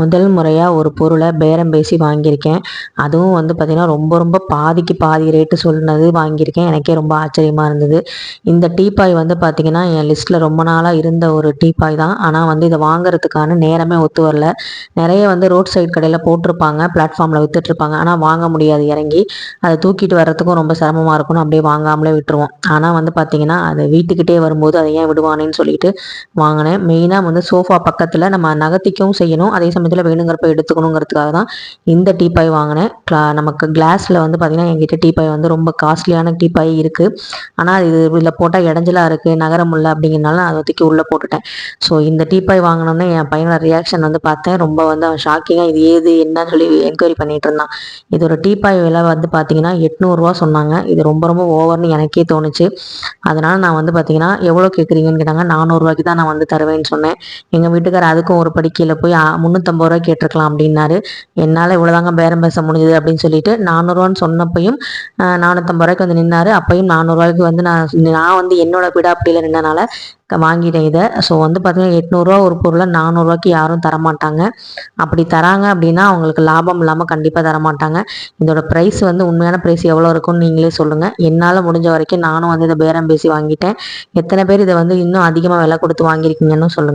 முதல் முறையாக ஒரு பொருளை பேரம் பேசி வாங்கியிருக்கேன். அதுவும் வந்து பார்த்திங்கன்னா ரொம்ப ரொம்ப பாதிக்கு பாதி ரேட்டு சொன்னது வாங்கியிருக்கேன். எனக்கே ரொம்ப ஆச்சரியமாக இருந்தது. இந்த டீப்பாய் வந்து பார்த்திங்கன்னா என் லிஸ்ட்டில் ரொம்ப நாளாக இருந்த ஒரு டீப்பாய் தான். ஆனால் வந்து இதை வாங்குறதுக்கான நேரமே ஒத்து வரல. நிறைய வந்து ரோட் சைடு கடையில் போட்டிருப்பாங்க பிளாட்ஃபார்மில் விற்றுட்ருப்பாங்க ஆனால் வாங்க முடியாது இறங்கி. அதை தூக்கிட்டு வர்றதுக்கும் ரொம்ப சிரமமாக இருக்கும்னு அப்படியே வாங்காமலே விட்டுருவோம். ஆனால் வந்து பார்த்திங்கன்னா அது வீட்டுக்கிட்டே வரும்போது அதை ஏன் விடுவானேன்னு சொல்லிட்டு வாங்கினேன். மெயினாக வந்து சோஃபா பக்கத்தில் நம்ம நகர்த்திக்கவும் செய்யணும். அதே சமயம் இதில் வேணுங்கிறப்ப எடுத்துக்கணுங்கிறதுக்காக தான் இந்த டீப்பாய் வாங்கினேன். நமக்கு கிளாஸில் வந்து பார்த்திங்கன்னா என்கிட்ட டீப்பாய் வந்து ரொம்ப காஸ்ட்லியான டீப்பாய் இருக்குது ஆனால் இது இதில் போட்டால் இடைஞ்சலாக இருக்குது நகர இல்லை அப்படிங்கிறனால அதை தூக்கி உள்ளே போட்டுட்டேன். ஸோ இந்த டீப்பாய் வாங்கினோன்னே என் பையனோட ரியாக்ஷன் வந்து பார்த்தேன். ரொம்ப வந்து அவன் ஷாக்கிங்காக இது ஏது என்னன்னு சொல்லி என்கொயரி பண்ணிகிட்டு இருந்தான். இதோட டீப்பாய் விலை வந்து பார்த்தீங்கன்னா எட்நூறுரூவா சொன்னாங்க. இது ரொம்ப ரொம்ப ஓவர்னு எனக்கே தோணுச்சு. அதனால் நான் வந்து பார்த்தீங்கன்னா எவ்வளோ கேட்குறீங்கன்னு கேட்டாங்க. நானூறுரூவாய்க்கு தான் நான் வந்து தருவேன்னு சொன்னேன். எங்கள் வீட்டுக்காரர் அதுக்கும் ஒரு படிக்கையில் போய் முந்நூற்றி முந்நூற்றம்பது ரூபாய் கேட்டிருக்கலாம் அப்படின்னாரு. என்னால் இவ்வளோதாங்க பேரம் பேச முடிஞ்சது அப்படின்னு சொல்லிட்டு நானூறுவான்னு சொன்னப்பையும் நானூற்றம்பது ரூபாய்க்கு வந்து நின்னாரு. அப்பையும் நானூறுரூவாய்க்கு வந்து நான் நான் வந்து என்னோட பிடாப்பிடியில் நின்னனால வாங்கிட்டேன் இதை. ஸோ வந்து பார்த்தீங்கன்னா எட்நூறுரூவா ஒரு பொருளை நானூறுரூவாய்க்கு யாரும் தரமாட்டாங்க. அப்படி தராங்க அப்படின்னா அவங்களுக்கு லாபம் இல்லாமல் கண்டிப்பாக தரமாட்டாங்க. இதோட ப்ரைஸ் வந்து உண்மையான ப்ரைஸ் எவ்வளோ இருக்கும்னு நீங்களே சொல்லுங்கள் என்னால் முடிஞ்ச வரைக்கும் நானும் வந்து இதை பேரம் பேசி வாங்கிட்டேன். எத்தனை பேர் இதை வந்து இன்னும் அதிகமாக விலை கொடுத்து வாங்கியிருக்கீங்கன்னு சொல்லுங்கள்